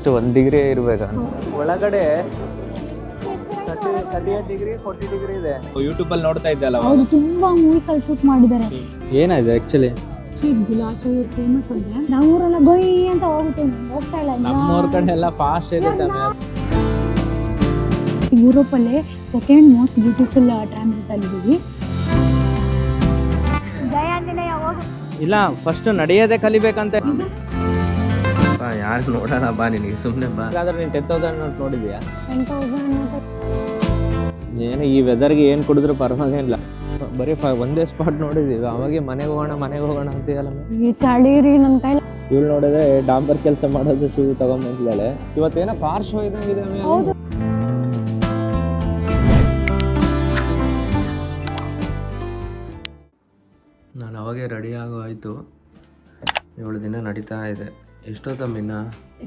Just ಒಂದು degree ಇರಬೇಕು ಅನ್ಸುತ್ತೆ. ಒಳಗಡೆ thirty thirty eight degree forty degree ಇದೆ ಯೂಟ್ಯೂಬಲ್ಲಿ ನೋಡ್ತಾ ಇದ್ದಲ್ಲ ಹೌದು ತುಂಬಾ ಮೂವೀಸ್ ಅಲ್ಲಿ ಶೂಟ್ ಮಾಡಿದ್ದಾರೆ. ಏನಾಯ್ತು ಆ್ಯಕ್ಚುಲಿ ಗುಲಾಶ ಫೇಮಸ್ ಅಂದ್ರೆ. ನಮ್ಮೂರೆಲ್ಲ ಗೊಯ್ ಅಂತ ಹೋಗುತ್ತೆ ಹೋಗ್ತಾ ಇಲ್ಲ ನಮ್ಮೂರ ಕಡೆ ಎಲ್ಲ ಫಾಸ್ಟ್ ಇದೆ ತಾನೆ ಯುರೋಪ್ ಅಲ್ಲೇ ಸೆಕೆಂಡ್ ಮೋಸ್ಟ್ ಬ್ಯೂಟಿಫುಲ್ ಟೈಮ್ ಅಂತ ಹೋಗು ಇಲ್ಲ ಫಸ್ಟ್ ನಡೆಯೋದೇ ಕಲಿಬೇಕಂತ. ಯಾರು ನೋಡೋಣ ಬಾ ನಿನಗೆ ಸುಮ್ಮನೆ ಬಾ. ಹಾಗಾದ್ರೆ ನೀನು ಟೆನ್ ತೌಸಂಡ್ ನೋಟ್ ನೋಡಿದ್ಯಾ? ಟೆನ್ ತೌಸಂಡ್ ಏನು ಈ ವೆದರ್ಗೆ ಏನು ಕುಡಿದ್ರು ಪರವಾಗಿಲ್ಲ. ಬರೀ ಫ ಒಂದೇ ಸ್ಪಾಟ್ ನೋಡಿದ್ದೀವಿ ಅವಾಗೆ ಮನೆಗೆ ಹೋಗೋಣ ಮನೆಗೆ ಹೋಗೋಣ ಅಂತೀಯಲ್ಲ ಈ ಚಳಿ ರೀ ನನ್ನ ಕೈಲಿ. ಇವಳು ನೋಡಿದ್ರೆ ಡಾಂಬರ್ ಕೆಲಸ ಮಾಡೋದು ಶೂ ತಗೊಂಬಂದಿದ್ದಾಳೆ ಇವತ್ತೇನೋ ಕಾರ್ ಶೋ ಇದ್ದಂಗೆ. ಹೌದು. ನಾನು ಅವಾಗೆ ರೆಡಿ ಆಗೋ ಆಯಿತು. ಏಳು ದಿನ ನಡೀತಾ ಇದೆ. ಎಷ್ಟೊತ್ತಮ್ಮಿನ್ನ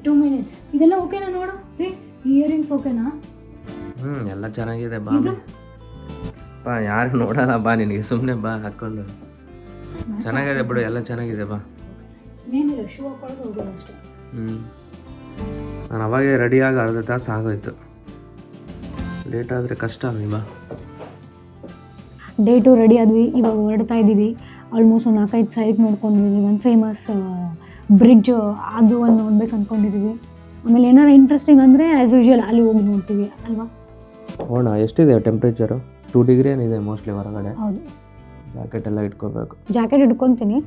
ಟೂ ಮಿನಿಟ್ಸ್ ಇದೆಲ್ಲ ಓಕೆನಾ ನೋಡು. ರೀ ಇಯರಿಂಗ್ಸ್ ಓಕೆನಾ ಹ್ಞೂ ಎಲ್ಲ ಚೆನ್ನಾಗಿದೆ ಬಾ ಬಾ ಯಾರು ನೋಡಲ್ಲ ಬಾ ನಿನಗೆ ಸುಮ್ಮನೆ ಬಾ ಹಾಕ್ಕೊಂಡು ಚೆನ್ನಾಗಿದೆ ಬಿಡು ಎಲ್ಲ ಚೆನ್ನಾಗಿದೆ ಬಾ. ಏನಿಲ್ಲ ಶೂ ಹಾಕೊಳ್ಳೋದು ಹೋಗೋದು ಅಷ್ಟೇ. ಹ್ಞೂ ನಾನು ಅವಾಗೆ ರೆಡಿಯಾಗಿ ಅರ್ಧ ತಾಸು ಆಗೋಯ್ತು. ಲೇಟ್ ಆದರೆ ಕಷ್ಟ ಅಮ್ಮಿ ಬಾ ಡೇ ಟು ರೆಡಿ ಆದ್ವಿ ಇವಾಗ ಹೊರಡ್ತಾ ಇದ್ದೀವಿ ಆಲ್ಮೋಸ್ಟ್ ಒಂದು ನಾಲ್ಕೈದು ಸೈಟ್ ನೋಡ್ಕೊಂಡಿದ್ದೀವಿ ಒಂದು ಫೇಮಸ್ ಬ್ರಿಡ್ಜ್ ಅದು ಒಂದು ನೋಡ್ಬೇಕು ಅಂದ್ಕೊಂಡಿದ್ದೀವಿ ಆಮೇಲೆ ಏನಾರು ಇಂಟ್ರೆಸ್ಟಿಂಗ್ ಅಂದರೆ ಆ್ಯಸ್ ಯೂಶುವಲ್ ಅಲ್ಲಿ ಹೋಗಿ ನೋಡ್ತೀವಿ ಅಲ್ವಾ? ಹೋಣ ಎಷ್ಟಿದೆ ಟೆಂಪ್ರೇಚರು ಟೂ ಡಿಗ್ರಿ ಏನಿದೆ ಮೋಸ್ಟ್ಲಿ ಹೊರಗಡೆ? ಹೌದು. ಜಾಕೆಟ್ ಎಲ್ಲ ಇಟ್ಕೋಬೇಕು. ಜಾಕೆಟ್ ಹಿಡ್ಕೊತೀನಿ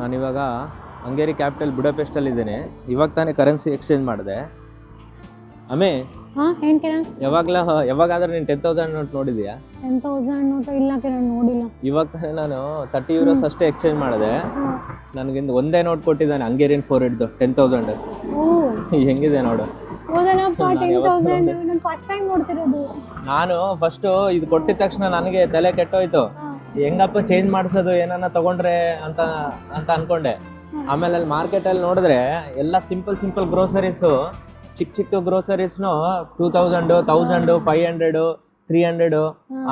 ನಾನಿವಾಗ ಹಂಗೇರಿ ಕ್ಯಾಪಿಟಲ್ ಬುಡಪೆಸ್ಟಲ್ಲಿ ಇದ್ದೇನೆ ಇವಾಗ ತಾನೇ ಕರೆನ್ಸಿ ಎಕ್ಸ್ಚೇಂಜ್ ಮಾಡಿದೆ. ಆಮೇ ಹಾಂ ಏನು ಕಿರಣ್? ಯಾವಾಗಲ ಯಾವಾಗಾದ್ರೂ ನೀನು ಟೆನ್ ತೌಸಂಡ್ ನೋಟ್ ನೋಡಿದ್ಯಾ? ಟೆನ್ ತೌಸಂಡ್ ನೋಟ ಇಲ್ಲ ಕಿರಣ್ ನೋಡಿಲ್ಲ. ಇವಾಗ ತಾನೇ ನಾನು ತರ್ಟಿ ಯೂರೋಸ್ ಅಷ್ಟೇ ಎಕ್ಸ್ಚೇಂಜ್ ಮಾಡಿದೆ. ನನಗಿಂದ ಒಂದೇ ನೋಟ್ ಕೊಟ್ಟಿದ್ದಾನೆ ಹಂಗೇರಿಯನ್ ಫೋರ್ ಹಿಡ್ದು ಟೆನ್ ತೌಸಂಡ್ ಓ. ಹೆಂಗಿದೆ ನೋಡು. ಹೌದಲ್ಲಪ್ಪ ಟೆನ್ ತೌಸಂಡ್ ನಾನು ಫಸ್ಟ್ ಟೈಮ್ ನೋಡ್ತಿರೋದು. ನಾನು ಫಸ್ಟು ಇದು ಕೊಟ್ಟಿದ ತಕ್ಷಣ ನನಗೆ ತಲೆ ಕೆಟ್ಟೋಯ್ತು. ಹೆಂಗಪ್ಪ ಚೇಂಜ್ ಮಾಡಿಸೋದು ಏನನ್ನ ತಗೊಂಡ್ರೆ ಅಂತ ಅಂತ ಅನ್ಕೊಂಡೆ. ಆಮೇಲೆ ಅಲ್ಲಿ ಮಾರ್ಕೆಟಲ್ಲಿ ನೋಡಿದ್ರೆ ಎಲ್ಲ ಸಿಂಪಲ್ ಸಿಂಪಲ್ ಗ್ರೋಸರೀಸು ಚಿಕ್ಕ ಚಿಕ್ಕ ಗ್ರೋಸರೀಸ್ನು two thousand thousand five hundred three hundred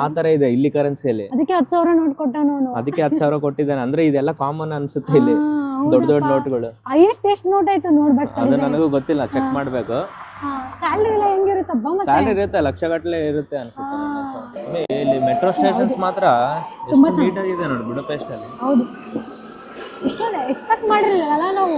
ಆ ತರ ಇದೆ ಇಲ್ಲಿ ಕರೆನ್ಸಿಯಲ್ಲಿ ಅದಕ್ಕೆ ಹತ್ತು ಸಾವಿರ ನೋಟ್ ಕೊಟ್ಟ ನಾನು ಅದಕ್ಕೆ ಹತ್ತು ಸಾವಿರ ಕೊಟ್ಟಿದ್ದಾನೆ. ಅಂದ್ರೆ ಇದೆಲ್ಲ ಕಾಮನ್ ಅನ್ಸುತ್ತೆ ಇಲ್ಲಿ. ದೊಡ್ಡ ದೊಡ್ಡ ನೋಟ್ಗಳು ಹೈಯೆಸ್ಟ್ ಎಷ್ಟು ನೋಟ್ ಆಯ್ತು ನೋಡ್ಬೇಕು ಅದು ನನಗೂ ಗೊತ್ತಿಲ್ಲ. ಚೆಕ್ ಮಾಡಬೇಕು. ಸ್ಯಾಲ್ರಿ ಎಲ್ಲ ಹೆಂಗಿರುತ್ತಪ್ಪ ಮತ್ತೆ? ಸ್ಯಾಲರಿ ಇರುತ್ತೆ ಲಕ್ಷಗಟ್ಟಲೆ ಇರುತ್ತೆ ಅನ್ಸುತ್ತೆ ನನ್ನ ಇಲ್ಲಿ ಮೆಟ್ರೋ ಸ್ಟೇಷನ್ಸ್ ಮಾತ್ರ ಎಷ್ಟು ನೀಟಾಗಿದೆ ನೋಡಿ ಬುಡಪೆಸ್ಟ್ ಅಲ್ಲಿ. ಹೌದು. ಇಷ್ಟೊಂದು ಎಕ್ಸ್ಪೆಕ್ಟ್ ಮಾಡಿರಲಿಲ್ಲ ನಾವು?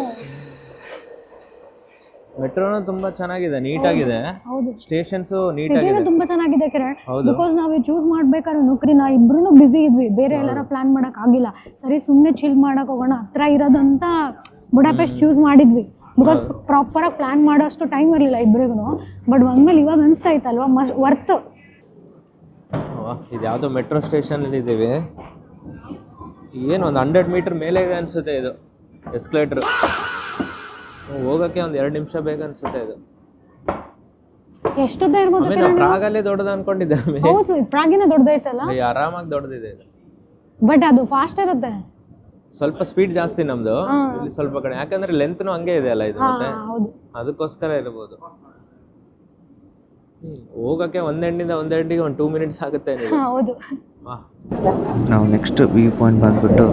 ಮೆಟ್ರೋನು ತುಂಬಾ ಚೆನ್ನಾಗಿದೆ ನೀಟಾಗಿದೆ. ಹೌದು ಸ್ಟೇಷನ್ಸ್ ಸಿಟಿನೂ ಆಗಿದೆ ತುಂಬಾ ಚೆನ್ನಾಗಿದೆ ಕಿರಣ್. ಹೌದು. ಬಿಕಾಸ್ ನಾವು ಚೂಸ್ ಮಾಡ್ಬೇಕಾದ್ರೆ ನೌಕರಿನ ಇಬ್ರು ಬಿಸಿ ಇದ್ವಿ. ಬೇರೆ ಎಲ್ಲಾರ ಪ್ಲಾನ್ ಮಾಡಕ್ ಆಗಿಲ್ಲ ಸರಿ ಸುಮ್ಮನೆ ಚಿಲ್ ಮಾಡಕ್ ಹೋಗೋಣ ಹತ್ರ ಇರೋದಂತ ಬುಡಾಪೆಸ್ಟ್ ಚೂಸ್ ಮಾಡಿದ್ವಿ. ಬಿಕಾಸ್ ಪ್ರಾಪರ್ ಆಗಿ ಪ್ಲಾನ್ ಮಾಡೋಷ್ಟು ಟೈಮ್ ಇರಲಿಲ್ಲ ಇಬ್ರಿಗೂ ಬಟ್ ಒಂದ್ಮೇಲೆ ಇವಾಗ ಅನಿಸ್ತಾ ಇತ್ತಲ್ವಾ? ಮಸ್ ವರ್ತ್ ಇದು ಯಾವುದೋ ಮೆಟ್ರೋ ಸ್ಟೇಷನ್ ಅಲ್ಲಿ ಇದ್ದೀವಿ ಏನು ಒಂದು ಹಂಡ್ರೆಡ್ ಮೀಟರ್ ಮೇಲೆ ಇದೆ ಅನ್ಸುತ್ತೆ ಇದು. ಎಸ್ಕಲೇಟ್ರ್ ಹೋಗಕ್ಕೆ ಒಂದ್ ಎರಡು ನಿಮಿಷ ಬೇಕನ್ಸುತ್ತೆ ಇದು. ಎಷ್ಟೊತ್ತ ಇರ್ಬೋದು ಆಮೇಲೆ ನಾವು ಪ್ರಾಗಲ್ಲೇ ದೊಡ್ಡದು ಅನ್ಕೊಂಡಿದ್ದೆ ಆಮೇಲೆ. ಹೌದು ಪ್ರಾಗಿನ ದೊಡ್ಡದೈತಲ್ಲ ಇಲ್ಲಿ ಆರಾಮಾಗಿ ದೊಡ್ಡದಿದೆ ಇದು. ಬಟ್ ಅದು ಫಾಸ್ಟ್ ಇರುತ್ತೆ. ಸ್ವಲ್ಪ ಸ್ಪೀಡ್ ಜಾಸ್ತಿ ನಮ್ದು. ಇಲ್ಲಿ ಸ್ವಲ್ಪ ಕಡೆ ಯಾಕಂದ್ರೆ ಲೆಂತ್ನು ಹಂಗೆ ಇದೆ ಅಲ್ಲ ಇದು ಮತ್ತೆ? ಹೌದು. ಅದಕ್ಕೋಸ್ಕರ ಇರ್ಬೋದು. ಹ್ಮ್. ಹೋಗಕ್ಕೆ ಒಂದ್ ಎಂಡಿಂದ ಒಂದ್ ಎಂಡಿಗೆ ಒಂದು ಟೂ ಮಿನಿಟ್ಸ್ ಆಗುತ್ತೆ ನೀವು. ಹಾ, ಹೌದು. ನಾವು ನೆಕ್ಸ್ಟ್ ವ್ಯೂ ಪಾಯಿಂಟ್ ಬಂದ್ಬಿಟ್ಟು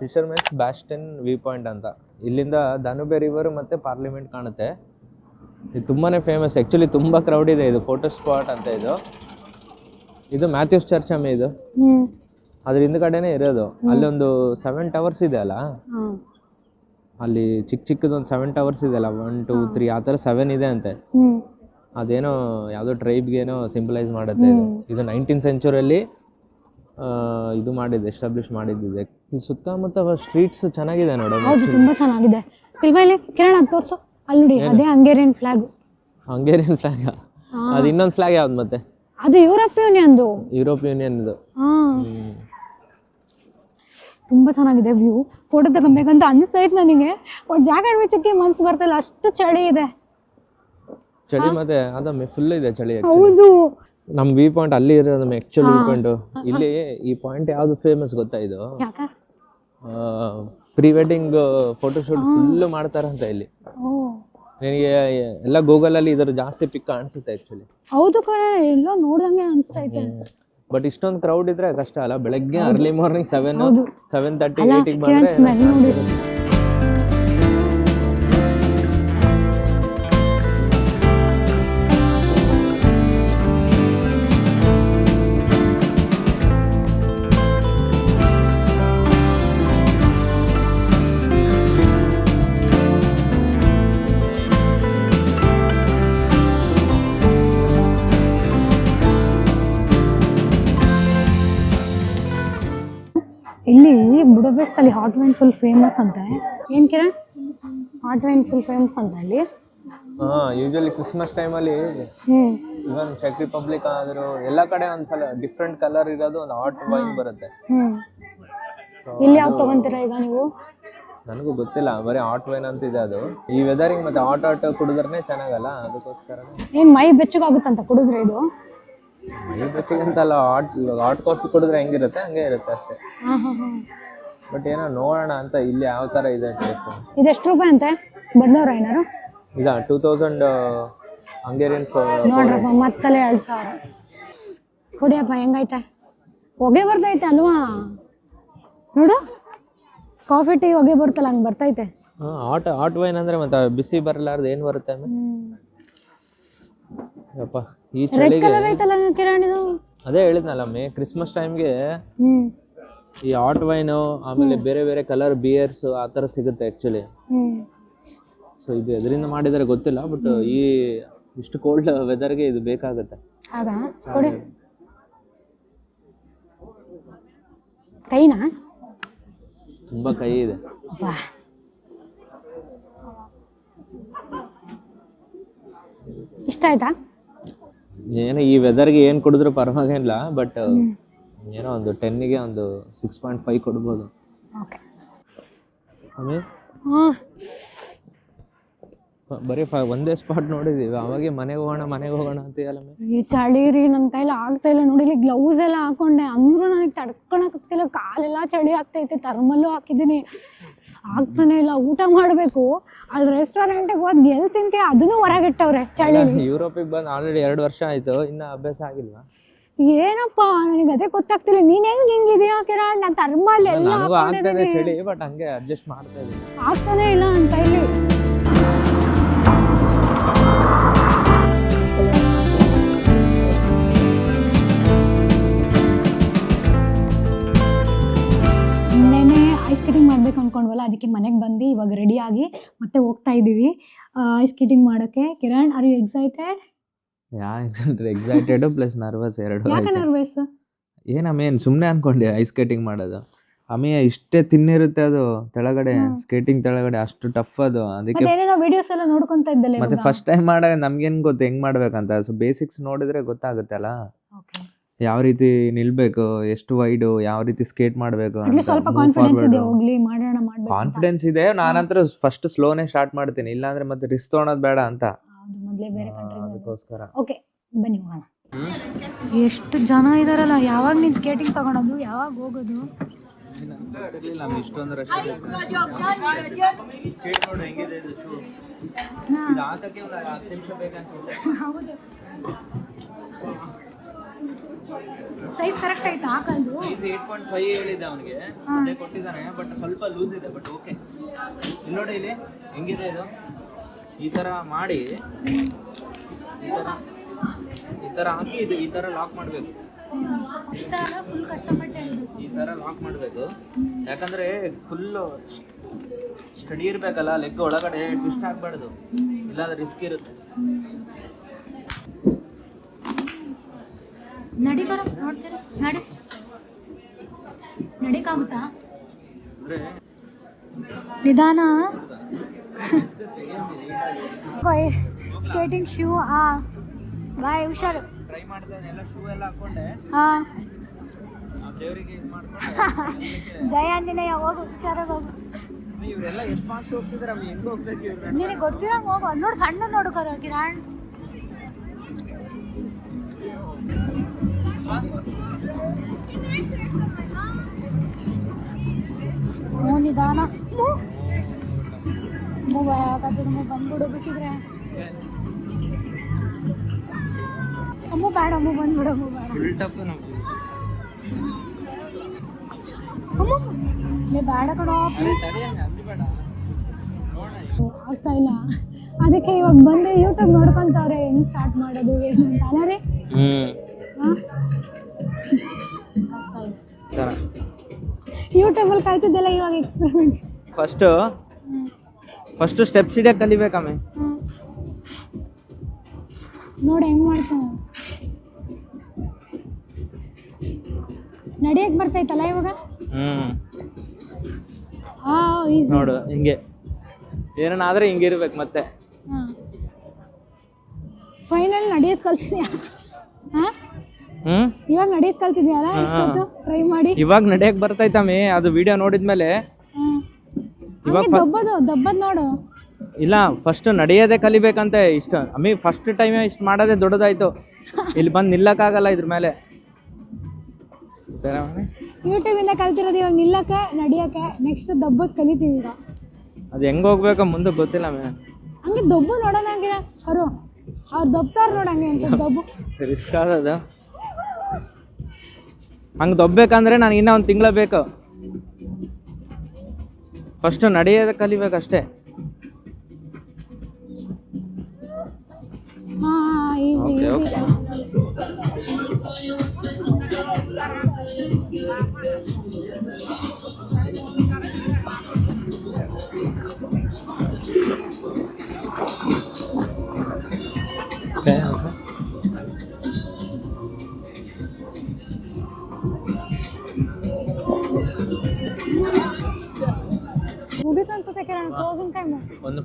ಫಿಶರ್ಮೆನ್ಸ್ ಬ್ಯಾಸ್ಟನ್ ವ್ಯೂ ಪಾಯಿಂಟ್ ಅಂತ. ಇಲ್ಲಿಂದ ದಾನುಬೆ ರಿವರ್ ಮತ್ತೆ ಪಾರ್ಲಿಮೆಂಟ್ ಕಾಣುತ್ತೆ. ಇದು ತುಂಬಾನೇ ಫೇಮಸ್ ಆ್ಯಕ್ಚುಲಿ ತುಂಬ ಕ್ರೌಡ್ ಇದೆ ಇದು ಫೋಟೋ ಸ್ಪಾಟ್ ಅಂತ ಇದು. ಇದು ಮ್ಯಾಥ್ಯೂಸ್ ಚರ್ಚ್ ಅಮ್ಮ ಇದು. ಅದ್ರ ಹಿಂದ್ಗಡೆನೆ ಇರೋದು. ಅಲ್ಲಿ ಒಂದು ಸೆವೆನ್ ಟವರ್ಸ್ ಇದೆ ಅಲ್ಲ? ಅಲ್ಲಿ ಚಿಕ್ಕ ಚಿಕ್ಕದೊಂದು ಸೆವೆನ್ ಟವರ್ಸ್ ಇದೆ ಅಲ್ಲ? ಒನ್ ಟೂ ತ್ರೀ ಆ ಥರ ಸೆವೆನ್ ಇದೆ ಅಂತೆ. ಅದೇನೋ ಯಾವುದೋ ಟ್ರೈಬ್ಗೇನೋ ಸಿಂಪಲೈಸ್ ಮಾಡುತ್ತೆ ಇದು. ಇದು ನೈನ್ಟೀನ್ ಸೆಂಚುರಿಯಲ್ಲಿ ಇದು ಮಾಡಿದ್ದು ಎಸ್ಟಾಬ್ಲಿಷ್ ಮಾಡಿದ್ದಿದೆ. ಇಲ್ಲಿ ಸುತ್ತಮುತ್ತ ಸ್ಟ್ರೀಟ್ಸ್ ಚೆನ್ನಾಗಿದೆ ನೋಡು ಹೌದು ತುಂಬಾ ಚೆನ್ನಾಗಿದೆ. ಇಲ್ವಾ ಇಲ್ಲಿ ಕಿರಣ್ ಅದು ತೋರ್ಸು. ಅಲ್ಲಿ ನೋಡಿ ಅದೇ ಹಂಗೇರಿಯನ್ ಫ್ಲಾಗ್ ಹಂಗೇರಿಯನ್ ಫ್ಲಾಗ್ ಅದು ಇನ್ನೊಂದು ಫ್ಲಾಗ್ ಯಾವ್ದು ಮತ್ತೆ? ಅದು ಯುರೋಪ್ ಯೂನಿಯನ್ದು ಯುರೋಪ್ ಯೂನಿಯನ್ ಇದು ಹಾ. ಹ್ಮ್. ತುಂಬಾ ಚೆನ್ನಾಗಿದೆ ವ್ಯೂ ಫೋಟೋ ತಗೊಬೇಕಂತ ಅನಿಸ್ತಾ ಇತ್ತು ನನಗೆ. ಬಟ್ ಜಾಗ ಬಿಚ್ಚಕ್ಕೆ ಮನ್ಸು ಬರ್ತಿಲ್ಲ. ಅಷ್ಟು ಚಳಿ ಇದೆ. ಚಳಿ ಮತ್ತೆ ಅದಮ್ಮೆ ಫುಲ್ ಇದೆ ಚಳಿ. ಹೌದು. ನಮ್ ವ್ಯೂ ಪಾಯಿಂಟ್ ಅಲ್ಲಿ ಇರೋ ನಮ್ಮ ಆ್ಯಕ್ಚುಲ್ ವ್ಯೂ ಪಾಯಿಂಟ್ ಇಲ್ಲಿ ಈ ಪಾಯಿಂಟ್ ಯಾವುದು ಫೇಮಸ್ ಗೊತ್ತಾ ಇದು? ಯಾಕ? ಪ್ರೀ ವೆಡ್ಡಿಂಗ್ ಫೋಟೋಶೂಟ್ ಫುಲ್ ಮಾಡ್ತಾರಂತ ಇಲ್ಲಿ. ಓ. ನಿನಗೆ ಎಲ್ಲ ಗೂಗಲಲ್ಲಿ ಇದರ ಜಾಸ್ತಿ ಪಿಕ್ ಕಾಣಿಸುತ್ತೆ ಆಕ್ಚುಲಿ ಹೌದು ಕಣ ಎಲ್ಲೋ ನೋಡ್ದಂಗೆ ಅನಿಸ್ತೈತೆ. ಬಟ್ ಇಷ್ಟೊಂದು ಕ್ರೌಡ್ ಇದ್ರೆ ಕಷ್ಟ ಅಲ್ಲ? ಬೆಳಗ್ಗೆ early morning seven. Seven thirty ಏಟಿಗೆ ಏಯ್ಟಿಗೆ ಬಂದ್ರೆ ಇಲ್ಲಿ ಬುಡಬೆಸ್ಟ್ ಅಲ್ಲಿ ಹಾಟ್ ವೈನ್ ಫುಲ್ ಫೇಮಸ್ ಅಂತ. ಏನ್ Kiran? Hot wine full famous ಅಂತ ಅಲ್ಲಿ ಆ ಯೂಶಲಿ ಕ್ರಿಸ್ಮಸ್ ಟೈಮಲ್ಲಿ ಇವನ್ ಚೆಕ್ ರಿಪಬ್ಲಿಕ್ ಆದರೂ ಎಲ್ಲ ಕಡೆ ಒಂದ್ಸಲ ಡಿಫ್ರೆಂಟ್ ಕಲರ್ ಇರೋದು ಒಂದು ಹಾಟ್ ವೈನ್ ಬರುತ್ತೆ. ಇಲ್ಲಿ ಯಾವ್ದು ತಗೊಂತೀರಾ ಈಗ ನೀವು? ನನಗೂ ಗೊತ್ತಿಲ್ಲ ಬರೀ ಹಾಟ್ ವೈನ್ ಅಂತ ಇದೆ ಅದು. ಈ ವೆದರಿಂಗ್ ಮತ್ತೆ ಹಾಟ್ ಹಾಟ್ ಕುಡಿದ್ರೆ ಚೆನ್ನಾಗಲ್ಲ ಅದಕ್ಕೋಸ್ಕರ ಏನ್ ಮೈ ಬೆಚ್ಚಗಾಗುತ್ತಂತ ಕುಡಿದ್ರೆ ಇದು? ಮೈ ಅಂತಲ್ಲ ಹಾಟ್ ಇವಾಗ ಹಾಟ್ ಕಾಫಿ ಕುಡಿದ್ರೆ ಹೆಂಗಿರುತ್ತೆ? ಹಂಗೆ ಇರುತ್ತೆ ಅಷ್ಟೇ. ಹಾ ಹಾ ಹಾ ಬಟ್ ಏನೋ ನೋಡೋಣ ಅಂತ ಇಲ್ಲಿ ಯಾವ ಥರ ಇದೆ ಟೇಸ್ಟ್ ಎಷ್ಟು ರೂಪಾಯಿ ಅಂತೆ? ಬಂದವ್ರ ಏನಾರು ಇಲ್ಲ ಟೂ ತೌಸಂಡ್ ಹಂಗೇರಿಯನ್ ನೋಡ್ರಪ್ಪ ಮತ್ತಲೆ ಎರಡು ಸಾವಿರ. ಕುಡಿಯಪ್ಪ ಹೆಂಗೈತೆ? ಹೊಗೆ ಬರ್ತೈತೆ ಅಲ್ವಾ? ನೋಡು. ಕಾಫಿ ಟೀ ಹೊಗೆ ಬರ್ತಲ್ಲ ಹಂಗೆ ಬರ್ತೈತೆ. ಹಾಟ್ ಹಾಟ್ ವೈನ್ ಅಂದ್ರೆ ಮತ್ತೆ ಬಿಸಿ ಬರಲಾರ್ದು ಏನು ಬರುತ್ತೆ ಯಪ್ಪ. ಈ ರೆಡ್ ಚಳಿಗೆ ಕಲರ್ ಐತಲ್ಲ ಅದೇ ಹೇಳಿದ್ನಲ್ಲ ಮೇ ಕ್ರಿಸ್ಮಸ್ ಟೈಮ್ಗೆ ಹ್ಮ್. ಈ ಆಟ್ ವೈನು ಆಮೇಲೆ ಬೇರೆ ಬೇರೆ ಕಲರ್ ಬಿಯರ್ಸ್ ಆ ಥರ ಸಿಗುತ್ತೆ ಆ್ಯಕ್ಚುಲಿ ಹ್ಮ್. ಸೊ ಇದು ಎದರಿಂದ ಮಾಡಿದರೆ ಗೊತ್ತಿಲ್ಲ ಬಟ್ ಈ ಇಷ್ಟು ಕೋಲ್ಡ್ ವೆದರ್ಗೆ ಇದು ಬೇಕಾಗುತ್ತೆ. ಆಗ? ಕೊಡಿ. ಕೈನಾ? ತುಂಬ ಕೈ ಇದೆ. ಇಷ್ಟ ಆಯ್ತಾ ಏನೋ ಈ ವೆದರ್ಗೆ ಏನು ಕೊಡಿದ್ರು ಪರವಾಗಿಲ್ಲ ಬಟ್ ಏನೋ ಒಂದು ಟೆನ್ನಿಗೆ ಒಂದು ಸಿಕ್ಸ್ ಪಾಯಿಂಟ್ ಫೈವ್ ಕೊಡ್ಬೋದು. ಓಕೆ ಆಮೇಲೆ? ಹಾಂ ಬರೀ ಒಂದೇ ಸ್ಪಾಟ್ ನೋಡಿದೀವಿ. ಅವಾಗ ಮನೆಗೆ ಹೋಗೋಣ ಮನೆಗೆ ಹೋಗೋಣ ಅಂತ ಎಲ್ಲ ಈ ಚಳಿ ರೀ ನನ್ನ ಕೈಲಿ ಆಗ್ತಾ ಇಲ್ಲ. ನೋಡಿ ಇಲ್ಲಿ ಗ್ಲೌಸ್ ಎಲ್ಲ ಹಾಕೊಂಡೆ. ಅಂದ್ರೂ ನನಗೆ ತಡ್ಕೊಳಕ್ಕಾಗ್ತಿಲ್ಲ ಕಾಲೆಲ್ಲ ಚಳಿ ಆಗ್ತೈತೆ ಥರ್ಮಲ್ಲು ಹಾಕಿದ್ದೀನಿ. ಆಗ್ತಾನೆ ಇಲ್ಲ. ಊಟ ಮಾಡಬೇಕು. ಅಲ್ಲಿ ರೆಸ್ಟೋರೆಂಟಿಗೆ ಹೋದ್ ಎಲ್ಲಿ ತಿಂತೆ ಅದನ್ನು ಹೊರಗಿಟ್ಟವ್ರೆ ಚಳಿ ಯುರೋಪಿಗೆ ಬಂದು ಆಲ್ರೆಡಿ ಎರಡು ವರ್ಷ ಆಯ್ತು. ಇನ್ನ ಅಭ್ಯಾಸ ಆಗಿಲ್ಲ ಏನಪ್ಪ? ನನಗೆ ಅದೇ ಗೊತ್ತಾಗ್ತಿಲ್ಲ. ನೀನ್ ಹೆಂಗ್ ಹಿಂಗಿದ್ಯಾ ಕಿರಣ್? ನಾನು ಥರ್ಮಲ್ ಎಲ್ಲ ಚಳಿ ಬಟ್ ಹಂಗೆ ಅಡ್ಜಸ್ಟ್ ಮಾಡ್ತಾ ಇದ್ದೀನಿ ಆಗ್ತಾನೆ ಇಲ್ಲ ನನ್ನ ಕೈಲಿ. ಅನ್ಕೊಂಡ್ವಲ್ಲ ಅದಕ್ಕೆ ಮನೆಗೆ ಬಂದು ಇವಾಗ ರೆಡಿ ಆಗಿ ಮತ್ತೆ ಹೋಗ್ತಾ ಇದ್ದೀವಿ ಐಸ್ ಸ್ಕೇಟಿಂಗ್ ಮಾಡೋಕೆ. Kiran are you excited yeah excited plus nervous ಎರಡು ಯಾಕೆ ನರ್ವಸ್ ಏನಮ್ಮ ಏನು ಸುಮ್ಮನೆ ಅನ್ಕೊಂಡೆ ಐಸ್ ಸ್ಕೇಟಿಂಗ್ ಮಾಡೋದು? ಆಮೇಲೆ ಇಷ್ಟೇ ತಿನ್ನಿರುತ್ತೆ ಅದು. ಕೆಳಗಡೆ ಸ್ಕೇಟಿಂಗ್ ತೆಳಗಡೆ ಅಷ್ಟು ಟಫ್ ಅದು. ಅದಕ್ಕೆ ಏನೇನೋ ವಿಡಿಯೋಸ್ ಎಲ್ಲ ನೋಡ್ಕೊಂತ ಇದ್ದಲ್ಲ ಮತ್ತೆ ಫಸ್ಟ್ ಟೈಮ್ ಮಾಡಾಗ ನಮ್ಗೇನ್ ಗೊತ್ತು? ಹೆಂಗ್ ಮಾಡ್ಬೇಕಂತ? ಸೊ ಬೇಸಿಕ್ಸ್ ನೋಡಿದ್ರೆ ಗೊತ್ತಾಗುತ್ತಲ್ಲ? ಯಾವ ರೀತಿ ನಿಲ್ಬೇಕು ಎಷ್ಟು ವೈಡ್ ಯಾವ ರೀತಿ ಸ್ಕೇಟ್ ಮಾಡಬೇಕು ಸ್ವಲ್ಪ ಕಾನ್ಫಿಡೆನ್ಸ್ ಇದೆ ಹೋಗ್ಲಿ ಮಾಡೋಣ ಮಾಡ್ಬೇಕು ಕಾನ್ಫಿಡೆನ್ಸ್ ಇದೆ ನಾನಂತರ ಫಸ್ಟ್ ಸ್ಲೋನೇ ಸ್ಟಾರ್ಟ್ ಮಾಡ್ತೀನಿ ಇಲ್ಲಾಂದ್ರೆ ಮತ್ತೆ ರಿಸ್ಕ್ ತೊಗೊಳೋದು ಬೇಡ ಅಂತ. ಹೌದು ಮೊದಲೇ ಬೇರೆ ಅದಕ್ಕೋಸ್ಕರ. ಓಕೆ ಬನ್ನಿ ಹೋಗೋಣ. ಎಷ್ಟು ಜನ ಇದಾರಲ್ಲ ಯಾವಾಗ ನೀನು ಸ್ಕೇಟಿಂಗ್ ತಗೊಳೋದು ಯಾವಾಗ ಹೋಗೋದು? ಇಷ್ಟೊಂದು ರಶ್ ಹೌದು ಸೈಜ್ ಕರೆಕ್ಟ್ ಆಯ್ತಾ? ಹಾಕಲ್ದು ಏಟ್ ಪಾಯಿಂಟ್ ಫೈವ್ ಅವನಿಗೆ. ಅದೇ ಕೊಟ್ಟಿದ್ದಾನೆ ಬಟ್ ಸ್ವಲ್ಪ ಲೂಸ್ ಇದೆ ಬಟ್ ಓಕೆ ಇಲ್ಲಿ ನೋಡಿ ಇಲ್ಲಿ ಹೆಂಗಿದೆ ಇದು? ಈ ಥರ ಮಾಡಿ ಈ ಥರ ಈ ಥರ ಹಾಕಿ ಇದು ಈ ಥರ ಲಾಕ್ ಮಾಡಬೇಕು. ಕಷ್ಟ ಫುಲ್ ಕಷ್ಟಪಟ್ಟು ಈ ಥರ ಲಾಕ್ ಮಾಡಬೇಕು. ಯಾಕಂದರೆ ಫುಲ್ಲು ಸ್ಟಡಿ ಇರಬೇಕಲ್ಲ ಲೆಗ್ ಒಳಗಡೆ ಟ್ವಿಸ್ಟ್ ಆಗಬಾರ್ದು. ಇಲ್ಲಾಂದ್ರೆ ರಿಸ್ಕ್ ಇರುತ್ತೆ. ನಡಿ ಬರ ನೋಡ್ತೀರ ನಡಿ. ನಡಿಕಾಗುತ್ತಾ? ನಿಧಾನ. ಸ್ಕೇಟಿಂಗ್ ಶೂ ಆ. ಬಾಯ್ ಹುಷಾರು. ಹಾ. ಜಯ ಹೋಗು ಹುಷಾರಾಗಿ ಹೋಗು. ನಿನಗೆ ಗೊತ್ತಿರಂಗ ಹೋಗು. ನೋಡು ನೋಡಿ ಸಣ್ಣ ಕರೋ ಕಿರಣ್. ಆಗತ್ತದ ಮೂ ಬಂದ್ಬಿಡು ಬೇಕಿದ್ರೆ ಅಮ್ಮ ಬೇಡ ಅಮ್ಮ ಬಂದ್ಬಿಡು ಅಮ್ಮ ಬೇಡ. ನಮ್ಗೆ ಅಮ್ಮ ಬೇಡ ಕಣೋ ಪ್ಲೀಸ್ ಆಗ್ತಾ ಇಲ್ಲ. ಅದಕ್ಕೆ ಇವಾಗ ಬಂದು ಯೂಟ್ಯೂಬ್ ನೋಡ್ಕೊಂತವ್ರೆ ಹೆಂಗ್ ಸ್ಟಾರ್ಟ್ ಮಾಡೋದು ಏನು ಅಂತ. ಅಲ್ಲ ರೀ? ಯೂಟ್ಯೂಬಲ್ಲಿ ಕಲ್ತಿದ್ದೆಲ್ಲ ಇವಾಗ ಎಕ್ಸ್ಪೆರಿಮೆಂಟ್ ಫಸ್ಟು ಫಸ್ಟು ಸ್ಟೆಪ್ಸ್ ಹಿಡಿಯೋಕೆ ಕಲಿಬೇಕಮ್ಮೆ ನೋಡಿ ಹೆಂಗ್ ಮಾಡ್ತಾನ ನಡಿಯಕ್ ಬರ್ತೈತಲ್ಲ ಇವಾಗ? ಹ್ಮ್. ಈಸಿ ನೋಡು ಹಿಂಗೆ. ಏನನ್ನಾದ್ರೆ ಹಿಂಗಿರ್ಬೇಕು ಮತ್ತೆ. ಹಾ. ಫೈನಲ್ ನಡಿಯೋದ್ ಕಲ್ತಿದ್ಯಾ? ಹಾ? ಹ್ಮ್? ಇವಾಗ ನಡಿಯೋದ್ ಕಲ್ತಿದ್ಯಾ ಇಷ್ಟೊತ್ತು ಟ್ರೈ ಮಾಡಿ. ಇವಾಗ ನಡಿಯಕ್ ಬರ್ತೈತಮ್ಮಿ ಅದು ವಿಡಿಯೋ ನೋಡಿದ್ಮೇಲೆ ಇವಾಗ ಹಂಗೆ ದಬ್ಬದು? ದಬ್ಬದ್ ನೋಡು. ಇಲ್ಲ ಫಸ್ಟ್ ನಡೆಯೋದೇ ಕಲಿಬೇಕಂತೆ ಇಷ್ಟ. ಅಮ್ಮಿ ಫಸ್ಟ್ ಟೈಮ್ ಇಷ್ಟು ಮಾಡೋದೇ ದೊಡ್ಡದಾಯ್ತು. ಇಲ್ಲಿ ಬಂದು ನಿಲ್ಲಕ್ಕಾಗಲ್ಲ ಇದ್ರ ಮೇಲೆ. ಯೂಟ್ಯೂಬಿಂದ ಕಲ್ತಿರೋದು ಇವಾಗ ನಿಲ್ಲಕ್ಕೆ ನಡಿಯಕ್ಕೆ ನೆಕ್ಸ್ಟ್ ದಬ್ಬದ್ ಕಲಿತೀವಿ ಈಗ. ಅದು ಹೆಂಗ್ ಹೋಗ್ಬೇಕು ಮುಂದೆ ಗೊತ್ತಿಲ್ಲ ಮೇ ಹಂಗೆ ದಬ್ಬು ನೋಡೋಣ ಹಂಗೆ. ಅವರು ಅವ್ರು ದಬ್ತಾರ ನೋಡಂಗೆ ಒಂಚೂರು ದಬ್ಬು. ರಿಸ್ಕ್ ಆದದು ಹಂಗೆ ದೊಬ್ಬೇಕಂದ್ರೆ ನನಗೆ ಇನ್ನೂ ಒಂದು ತಿಂಗಳ ಬೇಕು. ಫಸ್ಟ್ ನಡೆಯೋದೇ ಕಲಿಬೇಕಷ್ಟೇ ಹಾ ಈಸಿ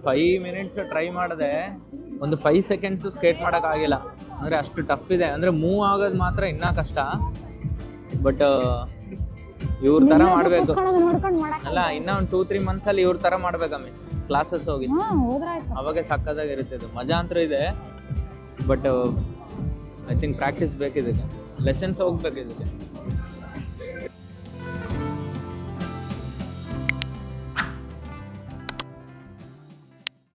ಫೈವ್ ಮಿನಿಟ್ಸ್ ಟ್ರೈ ಮಾಡಿದೆ ಒಂದು ಫೈವ್ ಸೆಕೆಂಡ್ಸ್ ಸ್ಕೇಟ್ ಮಾಡೋಕ್ಕಾಗಿಲ್ಲ ಅಂದರೆ ಅಷ್ಟು ಟಫ್ ಇದೆ. ಅಂದರೆ ಮೂವ್ ಆಗೋದು ಮಾತ್ರ ಇನ್ನೂ ಕಷ್ಟ. ಬಟ್ ಇವ್ರ ಥರ ಮಾಡಬೇಕು. ಅಲ್ಲ ಇನ್ನೂ ಒಂದು ಟೂ ತ್ರೀ ಮಂತ್ಸಲ್ಲಿ ಇವ್ರ ಥರ ಮಾಡ್ಬೇಕಮ್ಮಿ. ಕ್ಲಾಸಸ್ ಹೋಗಿ. ಅವಾಗ ಸಕ್ಕದಾಗಿರುತ್ತೆ ಇದು. ಮಜಾ ಅಂತೂ ಇದೆ. ಬಟ್ ಐ ಥಿಂಕ್ ಪ್ರಾಕ್ಟೀಸ್ ಬೇಕಿದಕ್ಕೆ ಲೆಸನ್ಸ್ ಹೋಗ್ಬೇಕು ಇದಕ್ಕೆ.